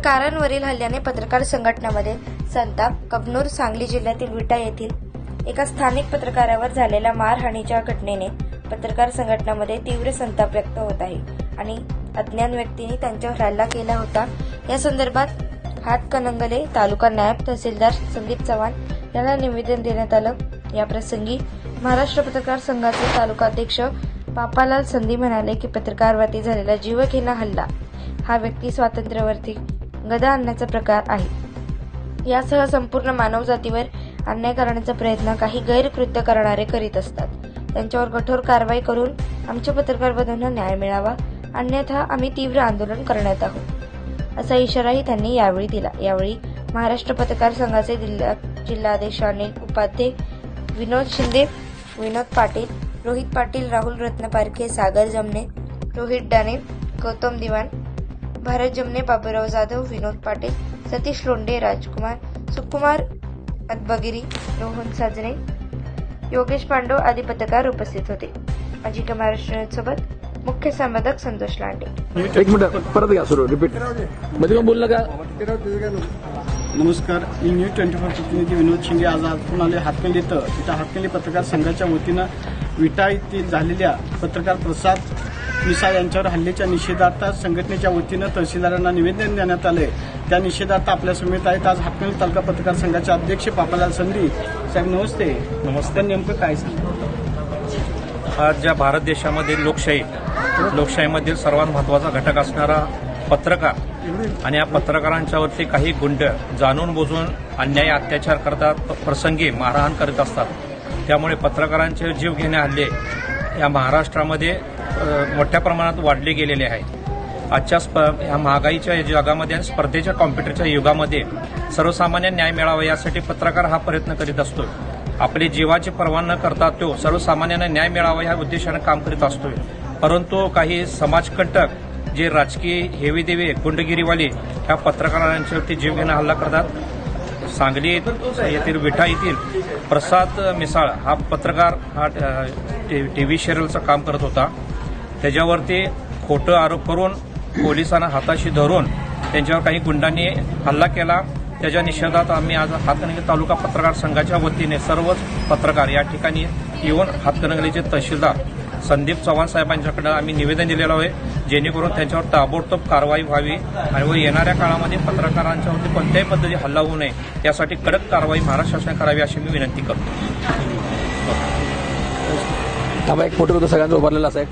पत्रकारांवरील हल्ल्याने पत्रकार संघटनामध्ये संताप कबनूर सांगली जिल्ह्यातील विटा येथील एका स्थानिक पत्रकारावर झालेल्या मारहाणीच्या घटनेने पत्रकार संघटनामध्ये तीव्र संताप व्यक्त होत आहे आणि अज्ञान व्यक्तीने त्यांच्यावर हल्ला केला होता. या संदर्भात हातकणंगले तालुका नायब तहसीलदार संदीप चव्हाण यांना निवेदन देण्यात आलं. या प्रसंगी महाराष्ट्र पत्रकार संघाचे तालुका अध्यक्ष पापालाल संधी म्हणाले की पत्रकारवरती झालेला जीवघेणा हल्ला हा व्यक्ती स्वातंत्र्यवरती गदा आणण्याचा प्रकार आहे. यासह संपूर्ण मानवजातीवर अन्याय करण्याचा प्रयत्न काही गैरकृत्य करणारे करीत असतात. त्यांच्यावर कठोर कारवाई करून आमच्या पत्रकार बंधूंना न्याय मिळावा. अन्यथा आम्ही तीव्र आंदोलन करण्यात आहोत. असा इशाराही त्यांनी यावेळी दिला. यावेळी महाराष्ट्र पत्रकार संघाचे जिल्हाध्यक्ष अनिल उपाध्ये विनोद शिंदे विनोद पाटील रोहित पाटील राहुल रत्नपारखे सागर जमने रोहित डाणे गौतम दिवाण भारत जमणे बाबूराव जाधव विनोद पाटील सतीश लोंढे राजकुमार सुकुमार अदबगिरी रोहन साजरे योगेश पांडव आदी पत्रकार उपस्थित होते. अजिंक्य महाराष्ट्र सोबत मुख्य संपादक संतोष लांडे. एक मिनिट परत घ्या सुरू रिपीटमध्ये बोललं का? नमस्कार मी न्यूज ट्वेंटी फोर प्रतिनिधी विनोद शिंदे आज आपण आले हातकली इथं तिथं हातकली पत्रकार संघाच्या वतीनं विटा येथील झालेल्या पत्रकार प्रसाद मिसाळ यांच्यावर हल्ल्याच्या निषेधार्थ संघटनेच्या वतीनं तहसीलदारांना निवेदन देण्यात आले त्या निषेधार्थ आपल्या समेत आहेत. आज हातकली तालुका पत्रकार संघाचे अध्यक्ष पापालाल संधी साहेब नमस्ते. नमस्ते. नेमकं काय सांगा? आज ज्या भारत देशामधील लोकशाही लोकशाहीमधील सर्वात महत्त्वाचा घटक असणारा पत्रकार आणि या पत्रकारांच्यावरती काही गुंड जाणून बुजून अन्याय अत्याचार करतात प्रसंगी मारहाण करत असतात. त्यामुळे पत्रकारांचे जीव घेणे हल्ले या महाराष्ट्रामध्ये मोठ्या प्रमाणात वाढले गेलेले आहेत आजच्या स्प या महागाईच्या जगामध्ये आणि स्पर्धेच्या कॉम्प्युटरच्या युगामध्ये सर्वसामान्य न्याय मिळावा यासाठी पत्रकार हा प्रयत्न करीत असतो. आपली जीवाची पर्वा न करता तो सर्वसामान्यांना न्याय मिळावा या उद्देशाने काम करीत असतोय. परंतु काही समाजकंटक जे राजकीय हेवेदेवे गुंडगिरीवाले ह्या पत्रकारांच्यावरती जीवघेणा हल्ला करतात सांगली येथील विठा येथील प्रसाद मिसाळ हा पत्रकार हा टी व्ही सिरियलचं काम करत होता. त्याच्यावरती खोटं आरोप करून पोलिसांना हाताशी धरून त्यांच्यावर काही गुंडांनी हल्ला केला. त्याच्या निषेधात आम्ही आज हातकणंगले तालुका पत्रकार संघाच्या वतीने सर्वच पत्रकार या ठिकाणी येऊन हातकणंगलेचे तहसीलदार संदीप चव्हाण साहेबांच्याकडे आम्ही निवेदन दिलेलं आहे. जेणेकरून त्यांच्यावर ताबडतोब कारवाई व्हावी आणि व येणाऱ्या काळामध्ये पत्रकारांच्यावरती कोणत्याही पद्धती हल्ला होऊ नये यासाठी कडक कारवाई महाराष्ट्र शासनाने करावी अशी मी विनंती करतो. थांबा एक फोटो सगळ्यांचा उभारलेला असा एक.